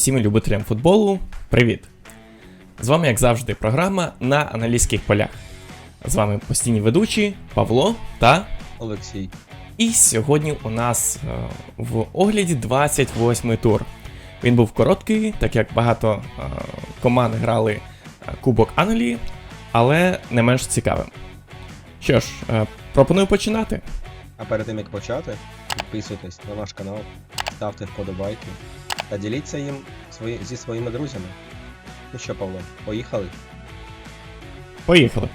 всім любителям футболу. Привіт! З вами, як завжди, програма на англійських полях. З вами постійні ведучі Павло та. Олексій. І сьогодні у нас е, в огляді 28-й тур. Він був короткий, так як багато е, команд грали е, Кубок Англії, але не менш цікавим. Що ж, пропоную починати. А перед тим як почати, підписуйтесь на наш канал, ставте вподобайки та діліться їм свої, зі своїми друзями. Ну що, Павло, поїхали? Поїхали.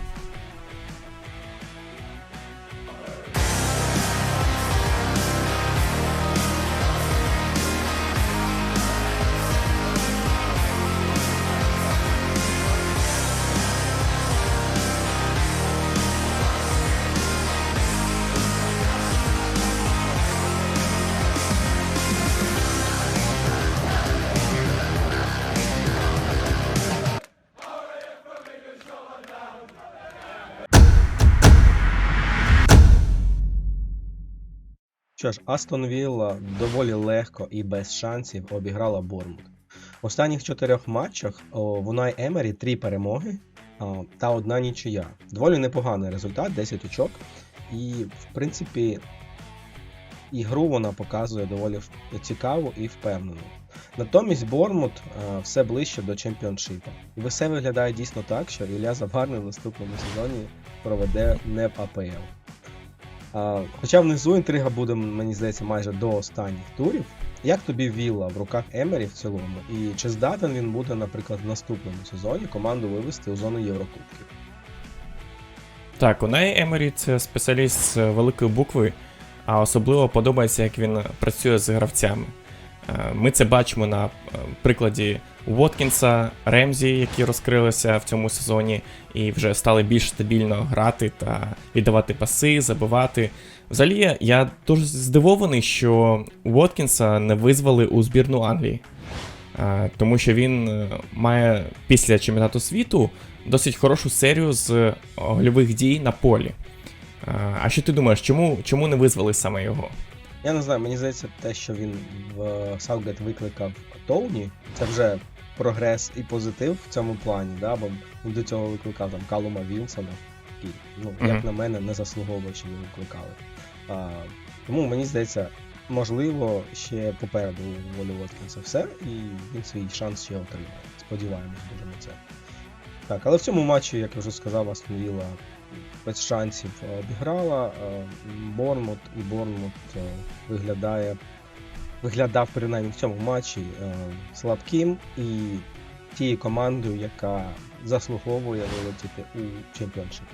Що ж, Астон Вілла доволі легко і без шансів обіграла Бормут. В останніх чотирьох матчах в Унай Емері три перемоги та одна нічия. Доволі непоганий результат, 10 очок. І, в принципі, ігру вона показує доволі цікаву і впевнену. Натомість Бормут все ближче до чемпіоншипа. І все виглядає дійсно так, що Ілля Заварний в наступному сезоні проведе не АПЛ. Хоча внизу інтрига буде, мені здається, майже до останніх турів. Як тобі Вілла в руках Емері в цілому? І чи здатен він буде, наприклад, в наступному сезоні команду вивести у зону Єврокубків? Так, у неї Емері це спеціаліст з великої букви, а особливо подобається, як він працює з гравцями. Е, Ми це бачимо на е, прикладі Уоткінса, Ремзі, які розкрилися в цьому сезоні і вже стали більш стабільно грати та віддавати паси, забивати. Взагалі, я дуже здивований, що Уоткінса не визвали у збірну Англії. Е, Тому що він має після чемпіонату світу досить хорошу серію з гольових дій на полі. А що ти думаєш, чому, чому не визвали саме його? Я не знаю, мені здається, те, що він в Саугет викликав Тоуні, це вже прогрес і позитив в цьому плані, да? бо він до цього викликав там Калума Вілсона, який, ну, як на мене, не заслуговує, що його викликали. А, тому мені здається, можливо, ще попереду Волі Воткінса все, і він свій шанс ще отримає. Сподіваємось дуже на це. Так, але в цьому матчі, як я вже сказав, Астон Вілла без шансів обіграла. е, Борнмут і Борнмут е, виглядає, виглядав принаймні в цьому матчі е, слабким і тією командою, яка заслуговує вилетіти у чемпіоншип.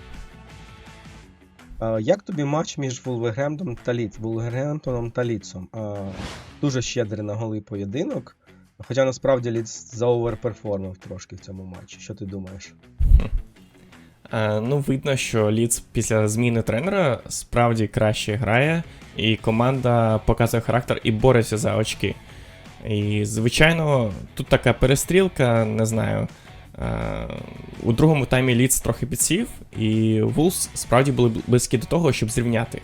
Як тобі матч між Вулвергемптоном та Ліц? Вулвергемптоном та Ліцом? Дуже щедрий на голий поєдинок. Хоча насправді Ліц заоверперформив трошки в цьому матчі. Що ти думаєш? Е, Ну, видно, що Ліц після зміни тренера справді краще грає, і команда показує характер і бореться за очки. І, звичайно, тут така перестрілка, не знаю. е, У другому таймі Ліц трохи підсів, і Вулс справді були близькі до того, щоб зрівняти.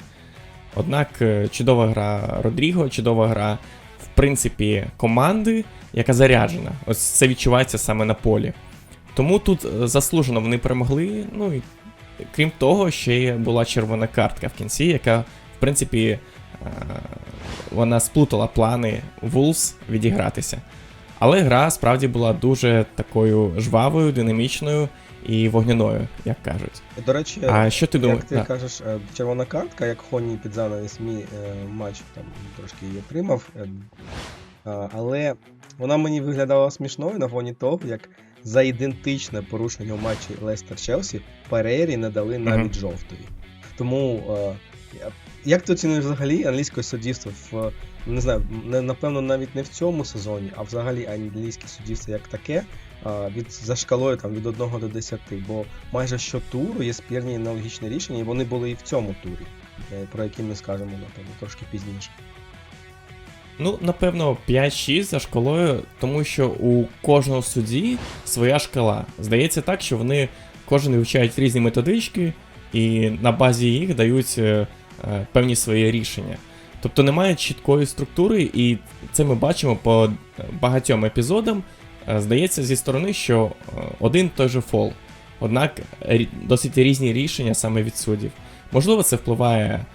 Однак е, чудова гра Родріго, чудова гра, в принципі, команди, яка заряджена. Ось це відчувається саме на полі. Тому тут е, заслужено вони перемогли. Ну і крім того, ще й була червона картка в кінці, яка, в принципі, е, вона сплутала плани Wolves відігратися. Але гра справді була дуже такою жвавою, динамічною і вогняною, як кажуть. До речі, А що ти думаєш? Як ти Да. кажеш, е, червона картка, як Хоні під занавіс мій матч там трошки її отримав. Але вона мені виглядала смішною на фоні того, як за ідентичне порушення в матчі Лестер Челсі Перері не дали навіть жовтої. Тому е, як ти оцінюєш взагалі англійське суддівство в не знаю, напевно, навіть не в цьому сезоні, а взагалі англійське суддівство як таке, а, від, за шкалою там, від 1 до 10, бо майже щотуру є спірні аналогічні рішення, і вони були і в цьому турі, е, про які ми скажемо, напевно, трошки пізніше. Ну, напевно, 5-6 за шкалою, тому що у кожного судді своя шкала. Здається так, що вони кожен вивчають різні методички і на базі їх дають е, е, певні свої рішення. Тобто немає чіткої структури, і це ми бачимо по багатьом епізодам. Е, Здається зі сторони, що е, один той же фол. Однак досить різні рішення саме від суддів. Можливо, це впливає е,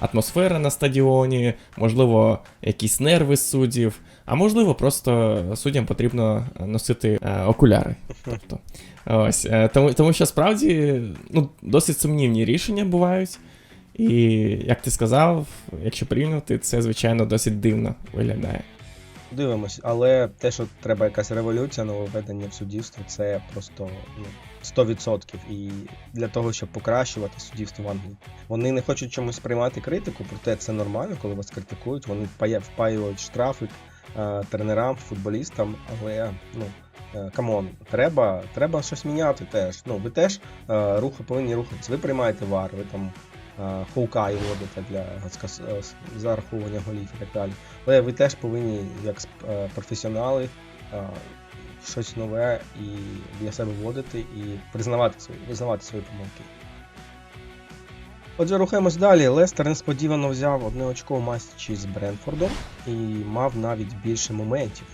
атмосфера на стадіоні, можливо, якісь нерви суддів, а можливо, просто суддям потрібно носити е, окуляри. Тобто, ось, е, тому, тому що справді ну, досить сумнівні рішення бувають. І як ти сказав, якщо порівнювати, це звичайно досить дивно виглядає. Дивимось, але те, що треба якась революція, нововведення в суддівство, це просто ну, 100%. І для того, щоб покращувати суддівство в Англії. Вони не хочуть чомусь приймати критику, проте це нормально, коли вас критикують. Вони впаюють штрафи е, тренерам, футболістам, але ну. е, Камон, треба, треба щось міняти теж. Ну, ви теж е, рухи повинні рухатись. Ви приймаєте вар, ви там е, хоукай вводите для е, с- голів і так далі. Але ви теж повинні, як е, професіонали, е, щось нове і для себе вводити і признавати свої, визнавати свої помилки. Отже, рухаємось далі. Лестер несподівано взяв одне очко в матчі з Бренфордом і мав навіть більше моментів.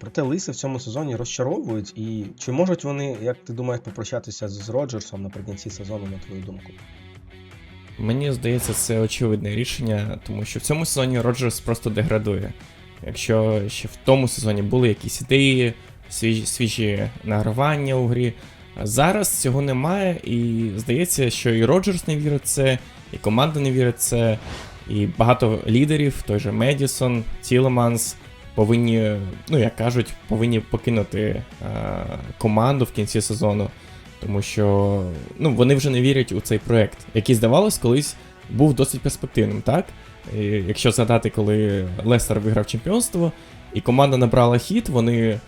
Проте лиси в цьому сезоні розчаровують. І чи можуть вони, як ти думаєш, попрощатися з Роджерсом наприкінці сезону, на твою думку? Мені здається, це очевидне рішення, тому що в цьому сезоні Роджерс просто деградує. Якщо ще в тому сезоні були якісь ідеї, свіжі, награвання у грі, зараз цього немає, і здається, що і Роджерс не вірить це, і команда не вірить це, і багато лідерів, той же Медісон, Тілеманс, повинні, ну як кажуть, повинні покинути е, команду в кінці сезону. Тому що ну, вони вже не вірять у цей проект, який, здавалось, колись був досить перспективним, так? І якщо згадати, коли Лестер виграв чемпіонство, і команда набрала хід, вони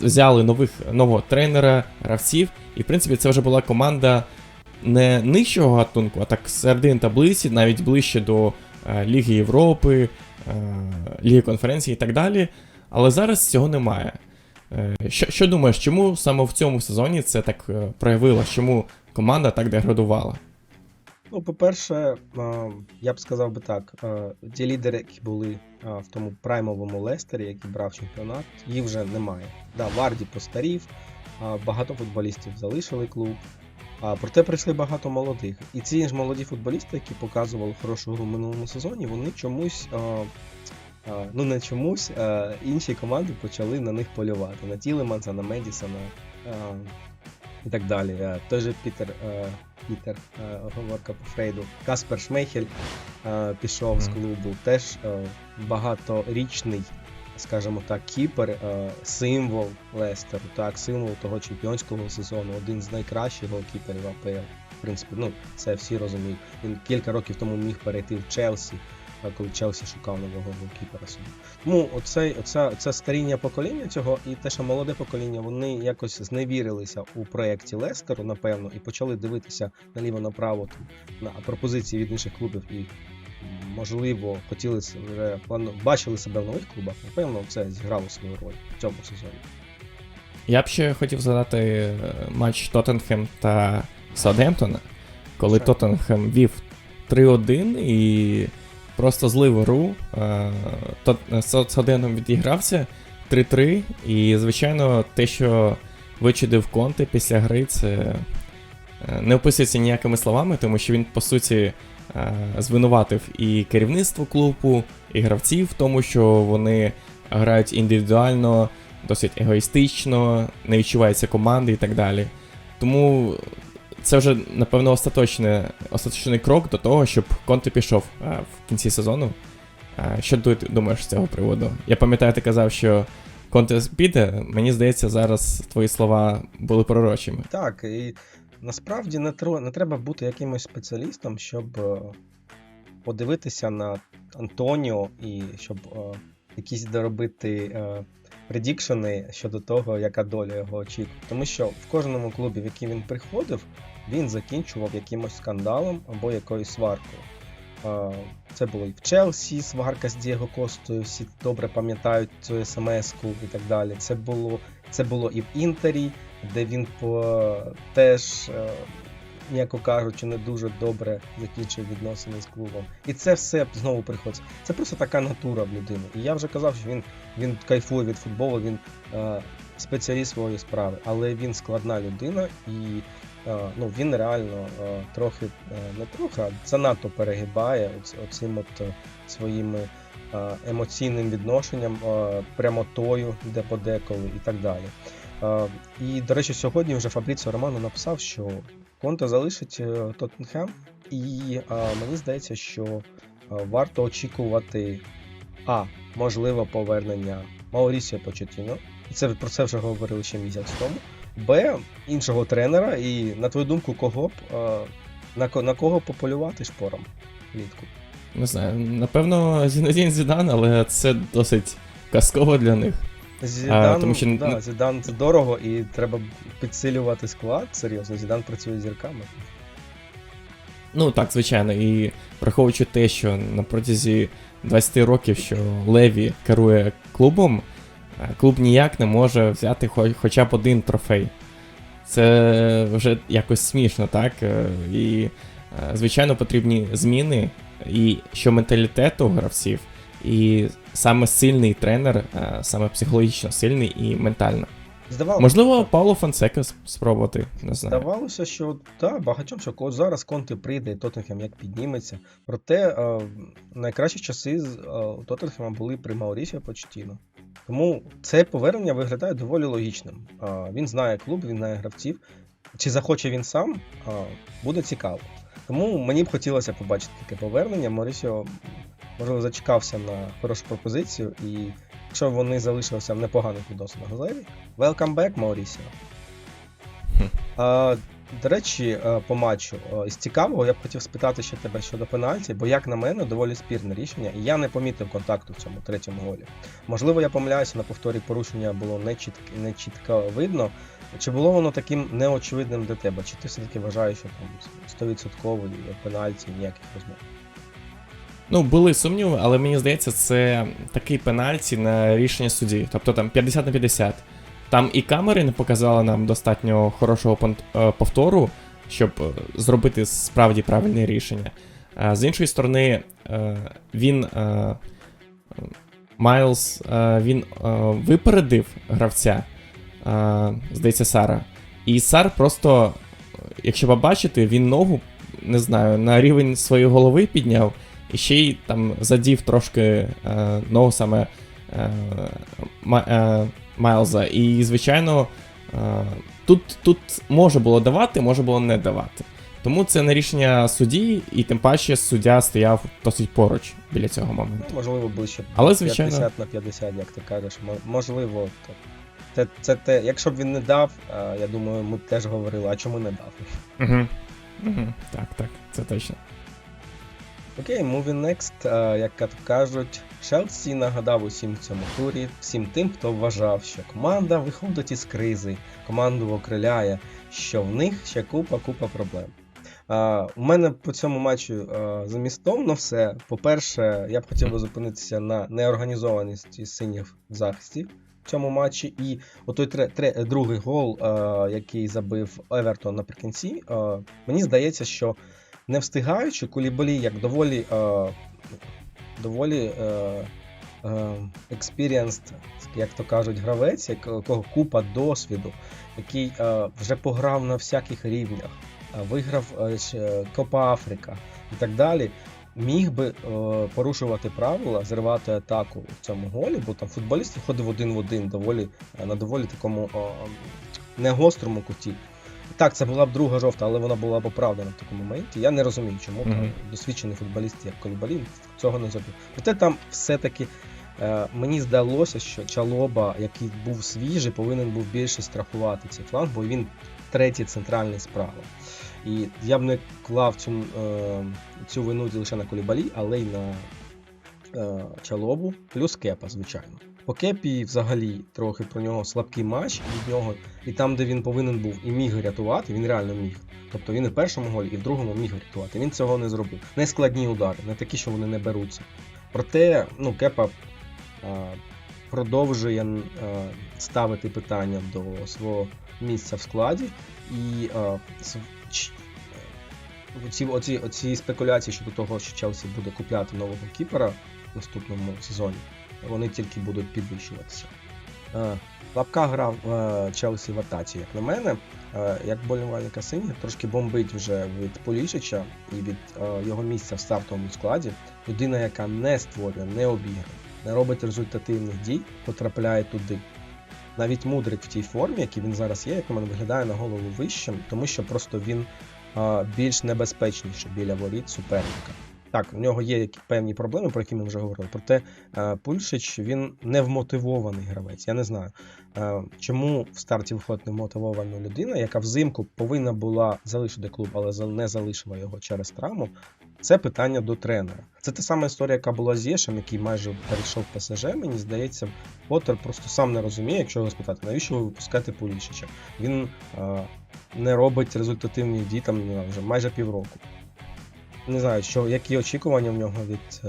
взяли нових, нового тренера, гравців, і в принципі це вже була команда не нижчого гатунку, а так середини таблиці, навіть ближче до е, Ліги Європи, е, Ліги конференції і так далі. Але зараз цього немає. Е, Що, що думаєш, чому саме в цьому сезоні це так е, проявилось? Чому команда так деградувала? Ну, по-перше, е, я б сказав би так: е, ті лідери, які були е, в тому праймовому Лестері, який брав чемпіонат, їх вже немає. Да, Варді постарів, багато футболістів залишили клуб. Проте прийшли багато молодих. І ці ж молоді футболісти, які показували хорошу гру в минулому сезоні, вони чомусь. Ну, не чомусь, інші команди почали на них полювати. На Тілеманса, на Медісона і так далі. Той же Пітер, Пітер, е, оговорка по Фрейду. Каспер Шмейхель е, пішов з клубу. Теж е, багаторічний, скажімо так, кіпер, символ Лестеру, так, символ того чемпіонського сезону, один з найкращих голкіперів АПЛ. В принципі, ну, це всі розуміють. Він кілька років тому міг перейти в Челсі, коли Челсі шукав нового голкіпера собі. Тому оце, оце, це старіння покоління цього, і те, що молоде покоління, вони якось зневірилися у проєкті Лестеру, напевно, і почали дивитися наліво-направо там, на пропозиції від інших клубів і. Можливо, хотіли бачили себе в нових клубах. Напевно, це зіграло свою роль в цьому сезоні. Я б ще хотів згадати е, матч Тоттенхем та Саутгемптона, коли Тоттенхем вів 3-1 і просто злив. Е, Тот- е, Саутгемптон відігрався 3-3, і, звичайно, те, що вичудив Конте після гри, це е, не описується ніякими словами, тому що він, по суті, е, звинуватив і керівництво клубу, і гравців в тому, що вони грають індивідуально, досить егоїстично, не відчувається команди і так далі. Тому це вже, напевно, остаточне, остаточний крок до того, щоб Конте пішов е, в кінці сезону. Е, Що ти думаєш з цього приводу? Я пам'ятаю, ти казав, що Конте піде. Мені здається, зараз твої слова були пророчими. Так, і насправді не, тро, не треба бути якимось спеціалістом, щоб е, подивитися на Антоніо і щоб е, якісь доробити е, предікшени щодо того, яка доля його очікує. Тому що в кожному клубі, в який він приходив, він закінчував якимось скандалом або якоюсь сваркою. Це було і в Челсі, сварка з Дієго Костою, всі добре пам'ятають цю смс-ку і так далі. Це було, це було і в Інтері, де він по, теж е, м'яко кажучи, не дуже добре закінчив відносини з клубом. І це все знову приходить. Це просто така натура в людини. І я вже казав, що він, він кайфує від футболу, він е, спеціаліст своєї справи, але він складна людина і ну, він реально е, трохи, е, не трохи, а занадто перегибає оцим от е, своїми е, емоційним відношенням, е, прямотою, де подеколи і так далі. Е, І, до речі, сьогодні вже Фабріціо Романо написав, що Конте залишить е, Тоттенхем, і е, мені здається, що е, варто очікувати А. Можливо, повернення Маурісіо Почетіно. І це про це вже говорили ще місяць тому. Б. Іншого тренера, і на твою думку, кого б е, на, на кого пополювати шпором влітку? Не знаю, напевно, Зінедін Зідан, але це досить казково для них. Зідан, тому що- да, Зідан це дорого і треба підсилювати склад. Серйозно, Зідан працює зірками. Ну так, звичайно, і враховуючи те, що на протязі 20 років, що Леві керує клубом, клуб ніяк не може взяти хоча б один трофей. Це вже якось смішно, так? Е, І, е, звичайно, потрібні зміни, і що менталітету гравців, і саме сильний тренер, е, саме психологічно сильний і ментально. Здавалося, Можливо, Пауло Фонсека с- спробувати, не знаю. Здавалося, що так, багатьом, що зараз Конте прийде і Тоттенхем як підніметься. Проте е, найкращі часи з е, у Тоттенхема були при Маурісіо Почтіно. Тому це повернення виглядає доволі логічним. Е, він знає клуб, він знає гравців. Чи захоче він сам, е, буде цікаво. Тому мені б хотілося побачити таке повернення. Маурісіо, можливо, зачекався на хорошу пропозицію, і якщо вони залишилися в непоганих відносинах з Леві, welcome back, Маурісіо. А, до речі, е, по матчу е, з цікавого я б хотів спитати ще тебе щодо пенальті, бо, як на мене, доволі спірне рішення, і я не помітив контакту в цьому третьому голі. Можливо, я помиляюся на повторі порушення було не чітко, не чітко видно. Чи було воно таким неочевидним для тебе? Чи ти все-таки вважаєш, що там 100% пенальті ніяких розмов? Ну, були сумніви, але мені здається, це такий пенальті на рішення судді. Тобто там 50 на 50. Там і камери не показали нам достатньо хорошого е, повтору, щоб е, зробити справді правильне рішення. А з іншої сторони, е, він. е, Майлз е, він е, випередив гравця, е, здається, Сара. І Сар просто, е, якщо побачити, він ногу, не знаю, на рівень своєї голови підняв, і ще й там задів трошки е, ногу саме е, е, Майлза. І, звичайно, е, тут, тут може було давати, може було не давати. Тому це не рішення судді, і тим паче суддя стояв досить поруч біля цього моменту. Ну, можливо, ближче Але, звичайно- 50 на 50, як ти кажеш. Можливо, то- це, це те, якщо б він не дав, е, я думаю, ми б теж говорили, а чому не дав? Угу. Угу. Так, так, це точно. Окей, moving next, е, як то кажуть, Челсі нагадав усім в цьому турі, всім тим, хто вважав, що команда виходить із кризи, команду окриляє, що в них ще купа-купа проблем. Е, у мене по цьому матчу е, змістовно все. По-перше, я б хотів би зупинитися на неорганізованості синіх в захисті в цьому матчі. І отой тре, тре, другий гол, е, який забив Евертон наприкінці, е, мені здається, що не встигаючи, Кулібалі як доволі, е, доволі е, е, experienced, як то кажуть, гравець, якого купа досвіду, який е, вже пограв на всяких рівнях, е, виграв е, Копа Африка і так далі. Міг би е, порушувати правила, зривати атаку в цьому голі, бо там футболіст виходив один в один доволі, е, на доволі такому е, негострому куті. Так, це була б друга жовта, але вона була б оправдана в такому моменті. Я не розумію, чому там досвідчений футболіст, як Колібалін, цього не зробив. Проте там все-таки е, мені здалося, що Чалоба, який був свіжий, повинен був більше страхувати цей фланг, бо він третій центральний справа. І я б не клав цю, е, цю вину лише на Колібалі, але й на е, Чалобу, плюс Кепа, звичайно. По Кепі взагалі трохи про нього слабкий матч від нього, і там, де він повинен був і міг рятувати, він реально міг. Тобто він і в першому голі, і в другому міг рятувати. Він цього не зробив. Не складні удари, не такі, що вони не беруться. Проте, ну, Кепа е, продовжує е, ставити питання до свого місця в складі, і е, с- ч- оці, оці, оці спекуляції щодо того, що Челсі буде купляти нового кіпера в наступному сезоні, вони тільки будуть підвищуватися. Е, Лапка грав е, Челсі в атаці, як на мене. Е, Як болівальника синіх, трошки бомбить вже від Полішича і від його місця в стартовому складі. Людина, яка не створює, не обіграє, не робить результативних дій, потрапляє туди. Навіть мудрик в тій формі, який він зараз є, як на мене виглядає на голову вищим, тому що просто він більш небезпечніший біля воріт суперника. Так, у нього є певні проблеми, про які ми вже говорили. Проте е, Пульшич він не вмотивований гравець. Я не знаю, е, чому в старті виходить немотивована людина, яка взимку повинна була залишити клуб, але не залишила його через травму. Це питання до тренера. Це та сама історія, яка була з Єшем, який майже перейшов в ПСЖ. Мені здається, Поттер просто сам не розуміє, якщо його спитати, навіщо ви випускаєте Пулішича? Він е, не робить результативні дії там вже майже півроку. Не знаю, що, які очікування в нього від е,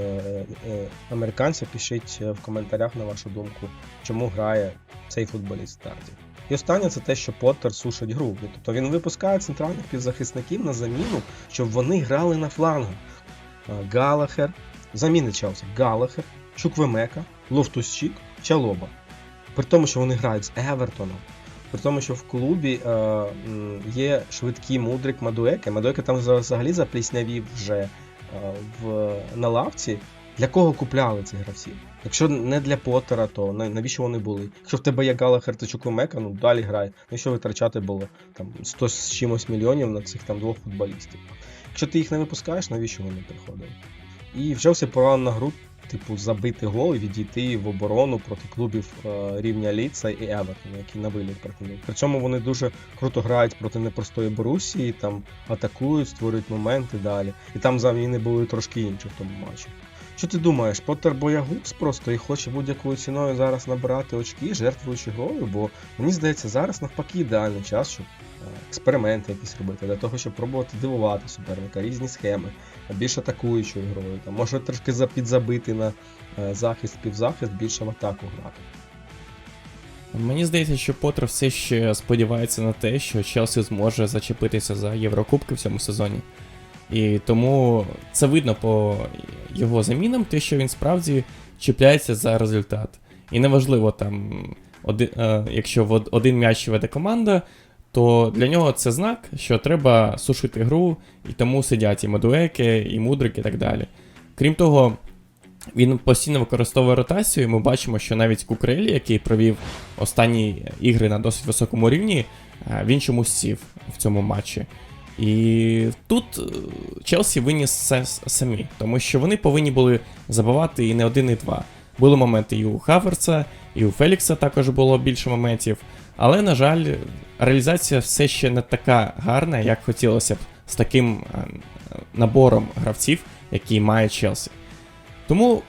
е, американців. Пишіть е, в коментарях на вашу думку, чому грає цей футболіст старті. І останнє це те, що Поттер сушить гру. Тобто він випускає центральних півзахисників на заміну, щоб вони грали на флангах. Е, Галахер, заміни Челсі, Галахер, Чуквемека, Лофтусчик, Чалоба. При тому, що вони грають з Евертоном. При тому, що в клубі е, є швидкий мудрик Мадуеке. Мадуеке там взагалі запліснявів вже е, в, на лавці. Для кого купляли цих гравців? Якщо не для Поттера, то навіщо вони були? Якщо в тебе є Галахер та Чуквемека, ну далі грай. Навіщо витрачати було там 100 з чимось мільйонів на цих там двох футболістів? Якщо ти їх не випускаєш, навіщо вони приходили? І вже все пора на гру, типу, забити гол і відійти в оборону проти клубів е, рівня Ліца і Евертона, які на виліт претендують. При цьому вони дуже круто грають проти непростої Борусії, там атакують, створюють моменти далі. І там заміни були трошки інші в тому матчі. Що ти думаєш, Поттер боягуз просто і хоче будь-якою ціною зараз набирати очки, жертвуючи грою, бо мені здається, зараз навпаки ідеальний час, щоб е, експерименти якісь робити, для того, щоб пробувати дивувати суперника, різні схеми, більш атакуючою грою. Там, може трошки підзабити на е, захист, півзахист, більше в атаку грати. Мені здається, що Поттер все ще сподівається на те, що Челсі зможе зачепитися за Єврокубки в цьому сезоні. І тому це видно по його замінам, те, що він справді чіпляється за результат. І неважливо там, один, е, якщо один м'яч веде команда, то для нього це знак, що треба сушити гру, і тому сидять і Медуеки, і Мудрик, і так далі. Крім того, він постійно використовує ротацію, і ми бачимо, що навіть Кукрелі, який провів останні ігри на досить високому рівні, е, він чомусь сів в цьому матчі. І тут е, Челсі виніс це самі, тому що вони повинні були забивати і не один, і два. Були моменти і у Хаверца, і у Фелікса також було більше моментів. Але, на жаль, реалізація все ще не така гарна, як хотілося б з таким е, набором гравців, який має Челсі. Тому,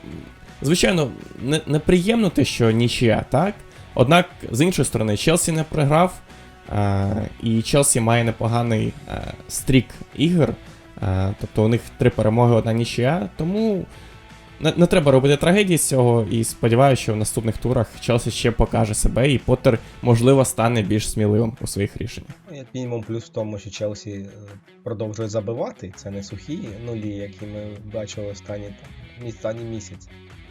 звичайно, не, неприємно те, що нічия, так? Однак, з іншої сторони, Челсі не програв, е, і Челсі має непоганий е, стрік ігор. Е, тобто у них три перемоги, одна нічия. Тому не, не треба робити трагедії з цього. І сподіваюся, що в наступних турах Челсі ще покаже себе, і Поттер, можливо, стане більш сміливим у своїх рішеннях. Ну, Як мінімум, плюс в тому, що Челсі е, продовжує забивати. Це не сухі нулі, які ми бачили останні, останній місяць.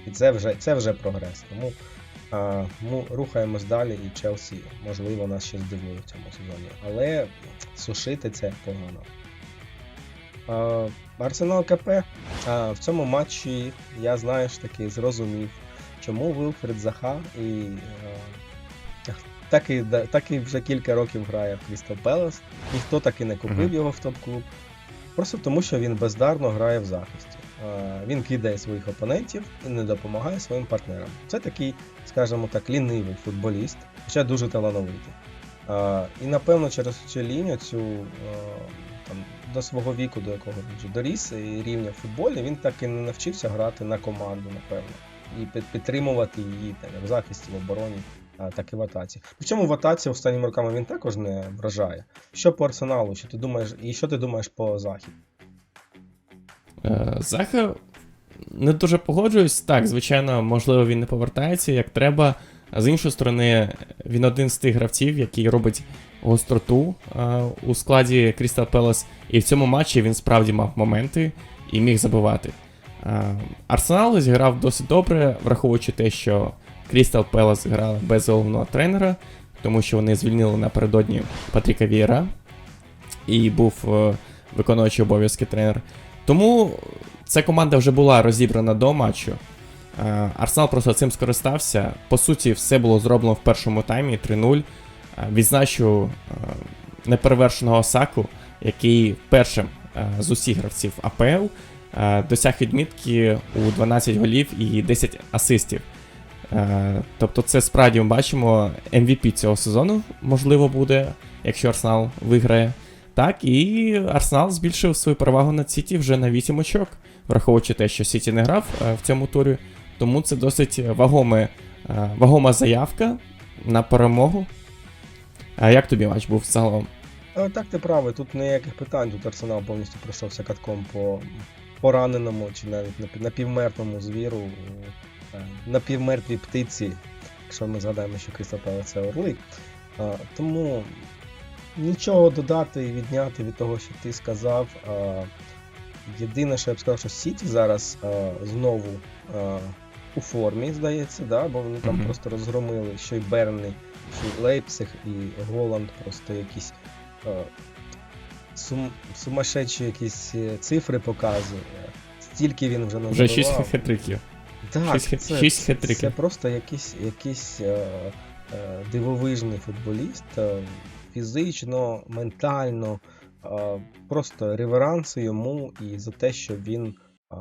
І це вже, це вже прогрес. Тому а, му, рухаємось далі, і Челсі, можливо, нас ще здивує в цьому сезоні. Але сушити це погано. А, Арсенал КП. А, в цьому матчі я, знаєш таки, зрозумів, чому Вилфред Заха і. А, так і, так і вже кілька років грає в Crystal Palace. Ніхто так і не купив його в топ-клуб. Просто тому, що він бездарно грає в захисті. А, Він кидає своїх опонентів і не допомагає своїм партнерам. Це такий, скажімо так, лінивий футболіст, хоча дуже талановитий. А, І напевно через цю лінію, цю до свого віку, до якого він вже доріс, і рівня в футболі, він так і не навчився грати на команду, напевно. І підтримувати її там, в захисті, в обороні, так і в атаці. Причому в атаці останніми роками він також не вражає. Що по арсеналу, що ти думаєш, і що ти думаєш по захід? Е, Заха не дуже погоджуюсь. Так, звичайно, можливо, він не повертається як треба. А з іншої сторони, він один з тих гравців, який робить гостроту е, у складі Crystal Palace, і в цьому матчі він справді мав моменти і міг забивати. Е, Арсенал зіграв досить добре, враховуючи те, що Crystal Palace грала без головного тренера, тому що вони звільнили напередодні Патріка Вієра і був е, виконуючий обов'язки тренер. Тому ця команда вже була розібрана до матчу. Е, Арсенал просто цим скористався. По суті, все було зроблено в першому таймі 3-0. Е, Відзначу е, неперевершеного Саку, який першим з усіх гравців АПЛ досяг відмітки у 12 голів і 10 асистів. Тобто, це справді ми бачимо MVP цього сезону, можливо, буде, якщо Арсенал виграє. Так, і Арсенал збільшив свою перевагу над Сіті вже на 8 очок, враховуючи те, що Сіті не грав в цьому турі. Тому це досить вагоме, е, вагома заявка на перемогу. А як тобі матч був загалом? Е, Так, ти правий, тут ніяких питань. Тут Арсенал повністю пройшовся катком по пораненому чи навіть напі- напівмертвому звіру, е, напівмертвій птиці, якщо ми згадаємо, що Крістопела це орли. Тому нічого додати і відняти від того, що ти сказав. Єдине, що я б сказав, що Сіті зараз знову у формі, здається, да? бо вони там просто розгромили, що й Бернлі, що й Лейпциг, і Голланд просто якісь е, сум, сумасшедші якісь е, цифри показує. Стільки він вже Вже 6 назбивав. хет-триків. Так, шість це, шість це, це просто якийсь, якийсь е, е, дивовижний футболіст. е, фізично, ментально. е, просто реверанси йому і за те, що він е,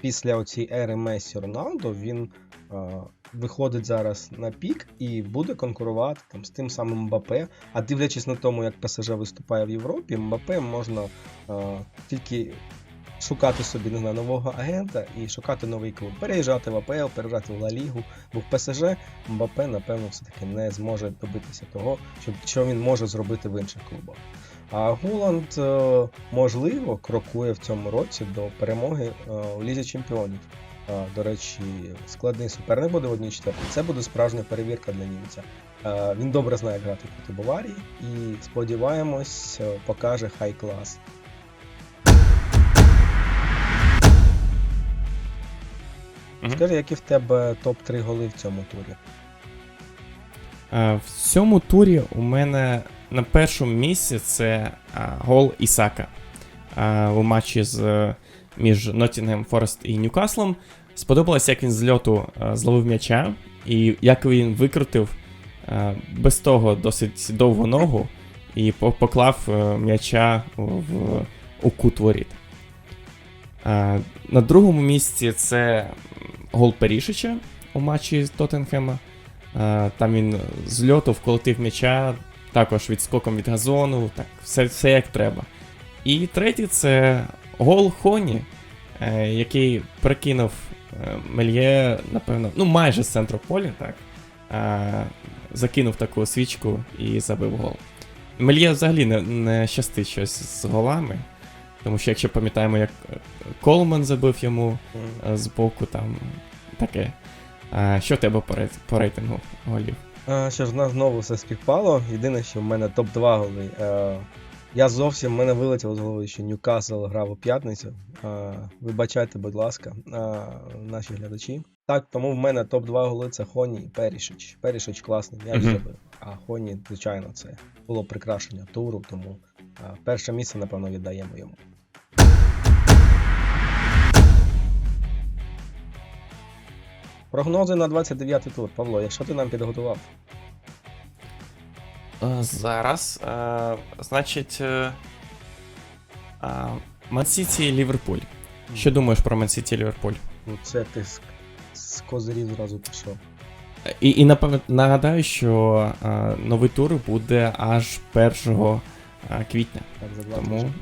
після оцієї ери Месі Роналдо він е, виходить зараз на пік і буде конкурувати там, з тим самим Мбапе. А дивлячись на тому, як ПСЖ виступає в Європі, Мбапе можна е, тільки шукати собі не знаю, нового агента і шукати новий клуб. Переїжджати в АПЛ, переїжджати в Ла Лігу. Бо в ПСЖ Мбапе, напевно, все-таки не зможе добитися того, що він може зробити в інших клубах. А Голланд, е, можливо, крокує в цьому році до перемоги е, у Лізі Чемпіонів. Е, До речі, складний суперник буде в одній четвертій. Це буде справжня перевірка для німця. Він добре знає грати проти Баварії і сподіваємось, покаже хай клас. Мгм. Скажи, які в тебе топ-3 голи в цьому турі? В цьому турі у мене на першому місці це а, гол Ісака а, у матчі з, е, між Ноттінгем Форест і Ньюкаслом. Сподобалось, як він з льоту е, зловив м'яча, і як він викрутив е, без того досить довгу ногу і поклав е, м'яча в, у кут воріт. Е, На другому місці це гол Перішича у матчі з Тоттенхема. Е, Там він з льоту вколотив м'яча, також відскоком від газону, так, все, все як треба. І третій це гол Хоні, е, який прикинув е, Мельє, напевно, ну майже з центру поля, так. Е, Закинув таку свічку і забив гол. Мельє взагалі не, не щастить щось з голами. Тому що, якщо пам'ятаємо, як е, Колман забив йому е, з боку, там таке. А, що в тебе по рейтингу голів? А, що ж, в нас знову все співпало. Єдине, що в мене топ-2 голи. Е, я зовсім в мене вилетіло з голови, що Ньюкасл грав у п'ятницю. Е, вибачайте, будь ласка, е, наші глядачі. Так, тому в мене топ-2 голи це Хоні і Перішич. Перішич класний м'яч Мгм. забив. А Хоні, звичайно, це було прикрашення туру, тому е, перше місце, напевно, віддаємо йому. Прогнози на 29-й тур. Павло, якщо ти нам підготував? Е, Зараз. е, Значить. Мансіті Ліверпуль. Що думаєш про Мансіті Ліверпуль? Ну, це ти з, з козирів зразу пішов. І, і нагадаю, що е, новий тур буде аж 1 е, квітня. Так, за два Тому тижні.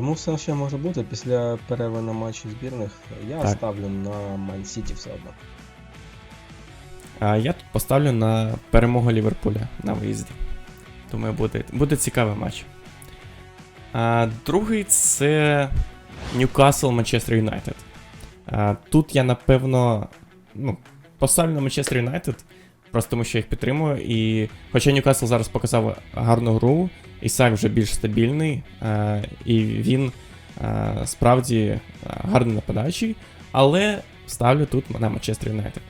Тому все ще може бути після перерви на матчі збірних. Я Так. ставлю на Майн Сіті все одно. А я тут поставлю на перемогу Ліверпуля на виїзді. Думаю, буде, буде цікавий матч. А, другий це Ньюкасл Манчестер Юнайтед. Тут я напевно ну, поставлю на Манчестер Юнайтед, Просто тому що я їх підтримую. І хоча Ньюкасл зараз показав гарну гру, Ісак вже більш стабільний, е, і він е, справді е, гарний нападаючий, але ставлю тут на Манчестер Юнайтед.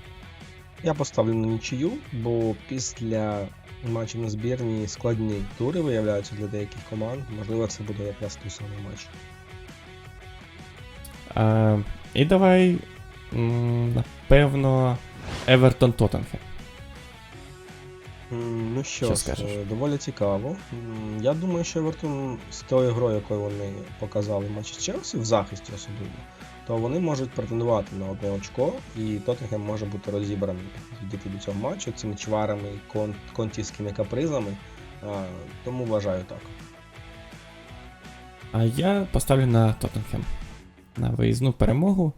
Я поставлю на нічию, бо після матчів на збірні складні тури виявляються для деяких команд. Можливо, це буде якраз той самий матч. Е, і давай, м, напевно, Евертон Тоттенхем. Ну що, Що скажеш? е, доволі цікаво. Я думаю, що Евертон з тою грою, якою вони показали в матчі Челсі, в захисті особливо, то вони можуть претендувати на одне очко, і Тоттенхем може бути розібраний підійти до цього матчу цими чварами і кон- контівськими капризами. А, Тому вважаю так. А я поставлю на Тоттенхем. На виїзну перемогу.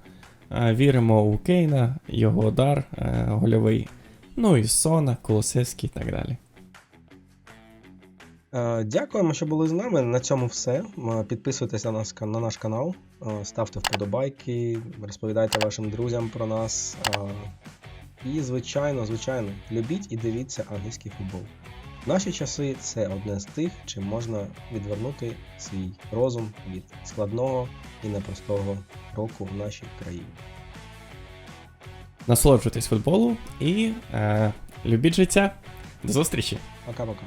Віримо у Кейна, його удар е, гольовий. Ну і Сона, Колосевський і так далі. Е, Дякуємо, що були з нами. На цьому все. М, Підписуйтесь на нас на наш канал, е, ставте вподобайки, розповідайте вашим друзям про нас. е, І, звичайно, звичайно, любіть і дивіться англійський футбол. Наші часи це одне з тих, чим можна відвернути свій розум від складного і непростого року в нашій країні. Насолоджуйтесь футболу і е, любіть життя. До зустрічі! Пока-пока.